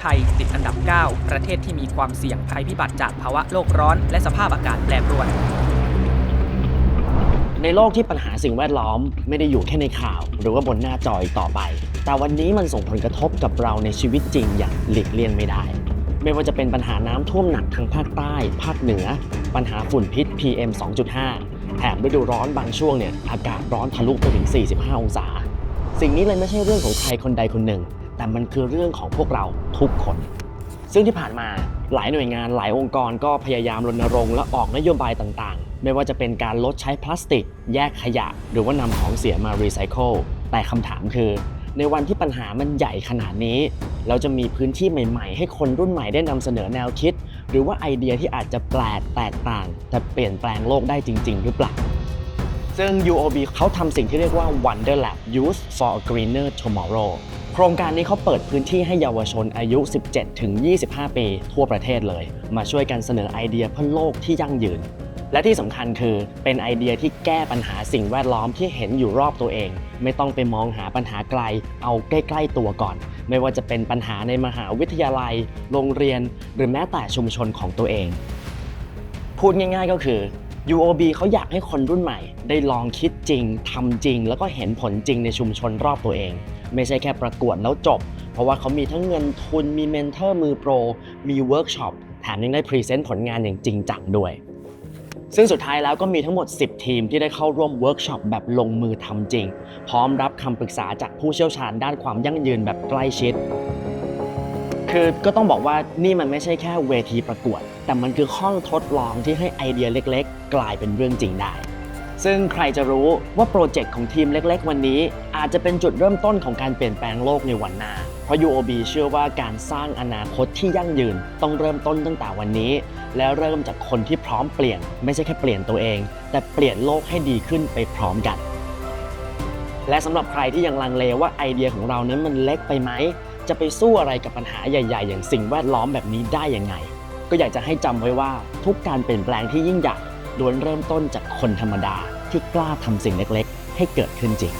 ไทยติดอันดับ 9 ประเทศที่มีความเสี่ยงภัยพิบัติจากภาวะโลกร้อน และสภาพอากาศแปรปรวน ในโลกที่ปัญหาสิ่งแวดล้อมไม่ได้อยู่แค่ในข่าว หรือว่าบนหน้าจออีกต่อไป แต่วันนี้มันส่งผลกระทบกับเราในชีวิตจริงอย่างหลีกเลี่ยงไม่ได้ ไม่ว่าจะเป็นปัญหาน้ำท่วมหนักทางภาคใต้ ภาคเหนือ ปัญหาฝุ่นพิษ PM 2.5 แถมฤดูร้อนบางช่วงเนี่ยอากาศร้อนทะลุไปถึง 45 องศา สิ่งนี้เลยไม่ใช่เรื่องของใครคนใดคนหนึ่ง แต่มันคือเรื่องของพวกเราทุกคน ซึ่งที่ผ่านมาหลายหน่วยงานหลายองค์กรก็พยายามรณรงค์และออกนโยบายต่างๆ ไม่ว่าจะเป็นการลดใช้พลาสติก แยกขยะ หรือว่านำของเสียมารีไซเคิลแต่คำถามคือ ในวันที่ปัญหามันใหญ่ขนาดนี้ เราจะมีพื้นที่ใหม่ ๆ ให้คนรุ่นใหม่ได้นำเสนอแนวคิด หรือว่าไอเดียที่อาจจะแปลกแตกต่าง แต่เปลี่ยนแปลงโลกได้จริง ๆ หรือเปล่า ซึ่ง UOB เขาทำสิ่งที่เรียกว่า Wonder Lab Youth for a Greener Tomorrow โครงการนี้เขาเปิดพื้นที่ให้เยาวชนอายุ 17 ถึง 25 ปี ทั่วประเทศเลย มาช่วยกันเสนอไอเดียเพื่อโลกที่ยั่งยืน และที่สำคัญคือเป็นไอเดียที่แก้ปัญหาสิ่งแวดล้อมที่เห็นอยู่รอบตัวเอง ไม่ต้องไปมองหาปัญหาไกล เอาใกล้ ๆ ตัวก่อน ไม่ว่าจะเป็นปัญหาในมหาวิทยาลัย โรงเรียน หรือแม้แต่ชุมชนของตัวเอง พูดง่าย ๆ ก็คือ UOB เขาอยากให้คนรุ่นใหม่ ได้ลองคิดจริงทำจริง แล้วก็เห็นผลจริงในชุมชนรอบตัวเอง ไม่ใช่แค่ประกวดแล้วจบ เพราะว่าเขามีทั้งเงินทุนมีเมนเทอร์มือโปร มีเวิร์กช็อปแถมยังได้พรีเซนต์ผลงานอย่างจริงจังด้วยซึ่งสุดท้ายแล้วก็มีทั้งหมด 10 ทีมที่ได้เข้าร่วมเวิร์กช็อปแบบลงมือทำจริง พร้อมรับคำปรึกษาจากผู้เชี่ยวชาญด้านความยั่งยืนแบบใกล้ชิด คือก็ต้องบอกว่านี่มันไม่ใช่แค่เวทีประกวด แต่มันคือห้องทดลองที่ให้ไอเดียเล็กๆ กลายเป็นเรื่องจริงได้ ซึ่งใครจะรู้ว่าโปรเจกต์ของทีมเล็กๆ วันนี้ อาจจะเป็นจุดเริ่มต้นของการเปลี่ยนแปลงโลกในวันหน้า เพราะ UOB เชื่อว่าการสร้างอนาคตที่ยั่งยืน ต้องเริ่มต้นตั้งแต่วันนี้ แล้วเริ่มจากคนที่พร้อมเปลี่ยน ไม่ใช่แค่เปลี่ยนตัวเอง แต่เปลี่ยนโลกให้ดีขึ้นไปพร้อมกัน และสำหรับใครที่ยังลังเลว่าไอเดียของเรานั้นมันเล็กไปไหมจะไปสู้อะไรกับปัญหาใหญ่ ๆ อย่างสิ่งแวดล้อมแบบนี้ได้ยังไง ก็อยากจะให้จำไว้ว่าทุกการเปลี่ยนแปลงที่ยิ่งใหญ่ล้วนเริ่มต้นจากคนธรรมดาที่กล้าทำสิ่งเล็กๆ ให้เกิดขึ้นจริง